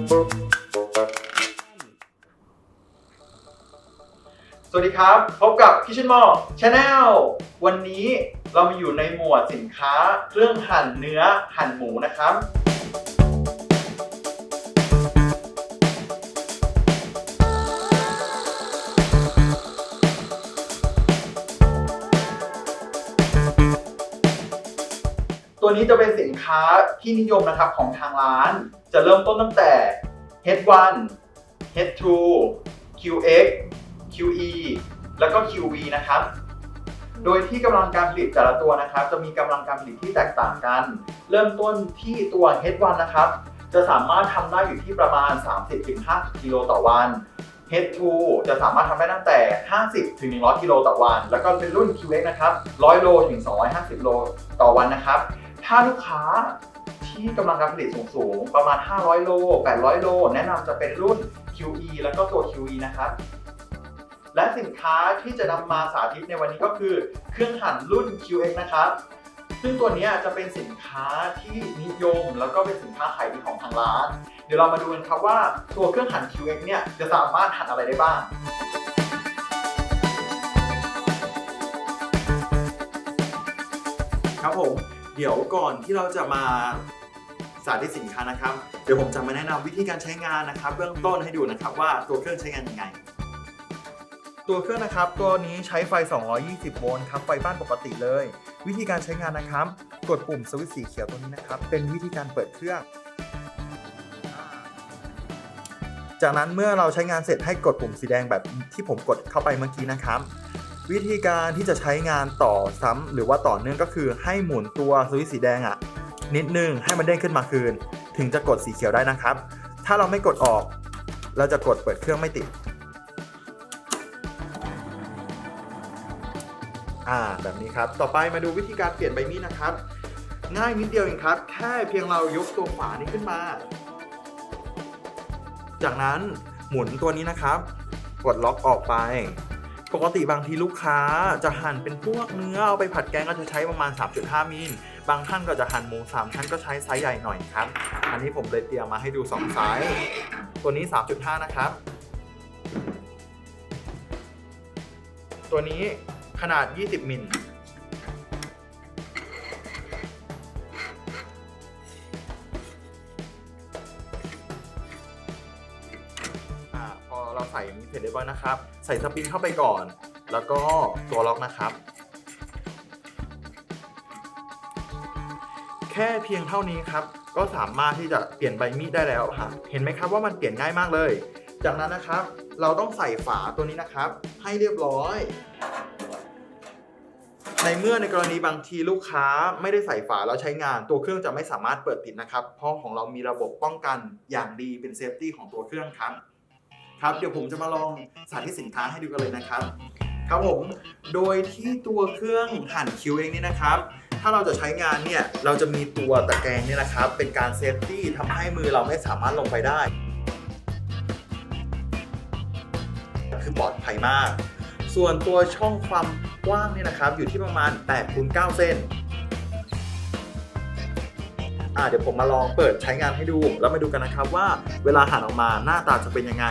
สวัสดีครับ พบกับ Kitchen m o r Channel วันนี้เรามาอยู่ในหมวดสินค้าเครื่องหั่นเนื้อหั่นหมูนะครับ ตัวนี้จะเป็นสินค้าที่นิยมนะครับของทางร้าน จะเริ่มต้นตั้งแต่ H1 H2 QX QE แล้วก็ QV นะครับ โดยที่กำลังการผลิตแต่ละตัวนะครับ จะมีกำลังการผลิตที่แตกต่างกัน เริ่มต้นที่ตัว H1 นะครับ จะสามารถทำได้อยู่ที่ประมาณ 30-50กิโลต่อวัน H2 จะสามารถทำได้ตั้งแต่ 50 ถึง 100 กิโลต่อวัน แล้วก็เป็นรุ่น QX นะครับ 100 โล ถึง 250 โลต่อวันนะครับ ถ้าลูกค้าที่กำลังการผลิตสูงๆ ประมาณ 500 โล 800 โล แนะนำจะเป็นรุ่น QE แล้วก็ตัว QE นะครับและสินค้าที่จะนำมาสาธิตในวันนี้ก็คือ เครื่องหั่นรุ่น QX นะครับ ซึ่งตัวนี้จะเป็นสินค้าที่นิยม แล้วก็เป็นสินค้าขายดีของทางร้าน เดี๋ยวเรามาดูกันครับว่าตัวเครื่องหั่น QX เนี่ยจะสามารถหั่นอะไรได้บ้างครับผม เดี๋ยวก่อนที่เราจะมาสาธิตสินค้านะครับ เดี๋ยวผมจะมาแนะนำวิธีการใช้งานนะครับ เบื้องต้นให้ดูนะครับว่าตัวเครื่องใช้งานยังไง ตัวเครื่องนะครับ ตัวนี้ใช้ไฟ 220 โวลต์ครับไฟบ้านปกติเลย วิธีการใช้งานนะครับ กดปุ่มสวิตช์สีเขียวตัวนี้นะครับ เป็นวิธีการเปิดเครื่อง จากนั้นเมื่อเราใช้งานเสร็จให้กดปุ่มสีแดงแบบที่ผมกดเข้าไปเมื่อกี้นะครับ วิธีการที่จะใช้งานต่อซ้ำหรือว่าต่อเนื่องก็คือให้หมุนตัวสวิตช์สีแดงอะ่ะ นิดนึงให้มันเด้งขึ้นมาคืน ถึงจะกดสีเขียวได้นะครับ ถ้าเราไม่กดออก เราจะกดเปิดเครื่องไม่ติดอ่าแบบนี้ครับต่อไปมาดูวิธีการเปลี่ยนใบมีดนะครับ ง่ายนิดเดียวเองครับ แค่เพียงเรายกตัวฝานี้ขึ้นมา จากนั้นหมุนตัวนี้นะครับ กดล็อกออกไป ปกติบางทีลูกค้าจะหั่นเป็นพวกเนื้อเอาไปผัดแกงก็จะใช้ประมาณ 3.5 มิล บางท่านก็จะหั่นหมู3ชั้นก็ใช้ไซส์ใหญ่หน่อยครับ อันนี้ผมเลยเตรียมมาให้ดู2ไซส์ ตัวนี้ 3.5 นะครับ ตัวนี้ขนาด 20 มิล เราใส่อย่างนี้เสร็จเรียบร้อยนะครับ ใส่สปริงเข้าไปก่อน แล้วก็ตัวล็อกนะครับ แค่เพียงเท่านี้ครับ ก็สามารถที่จะเปลี่ยนใบมีดได้แล้วค่ะ เห็นไหมครับว่ามันเปลี่ยนง่ายมากเลย จากนั้นนะครับ เราต้องใส่ฝาตัวนี้นะครับ ให้เรียบร้อย ในเมื่อในกรณีบางทีลูกค้าไม่ได้ใส่ฝาแล้วใช้งาน ตัวเครื่องจะไม่สามารถเปิดติดนะครับ เพราะของเรามีระบบป้องกันอย่างดีเป็นเซฟตี้ของตัวเครื่องครับ ครับเดี๋ยวผมจะมาลองสาธิตสินค้าให้ดูกันเลยนะครับครับผมโดยที่ตัวเครื่องหั่นคิวเองนี่นะครับ ถ้าเราจะใช้งานเนี่ยเราจะมีตัวตะแกรงเนี่ยนะครับ เป็นการเซฟตี้ทำให้มือเราไม่สามารถลงไปได้ คือปลอดภัยมาก ส่วนตัวช่องความกว้างเนี่ยนะครับ อยู่ที่ประมาณ8คูณ9เส้นอ่าเดี๋ยวผมมาลองเปิดใช้งานให้ดู แล้วมาดูกันนะครับว่าเวลาหั่นออกมาหน้าตาจะเป็นยังไง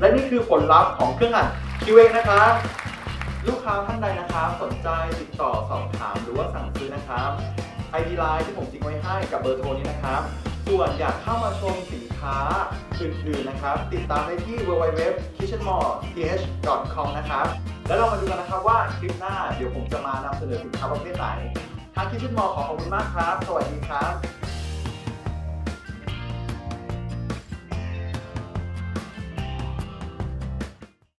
และนี่คือผลลัพธ์ของเครื่องหั่น QX นะครับ ลูกค้าท่านใดนะครับสนใจติดต่อสอบถามหรือว่าสั่งซื้อนะครับ ID Line ที่ผมทิ้งไว้ให้กับเบอร์โทรนี้นะครับ ส่วนอยากเข้ามาชมสินค้าอื่นๆนะครับ ติดตามได้ที่ www.kitchenmallth.com นะครับ แล้วเรามาดูกันนะครับว่าคลิปหน้าเดี๋ยวผมจะมานำเสนอสินค้าประเภทไหน ทาง Kitchen Mall ขอขอบคุณมากครับ สวัสดีครับ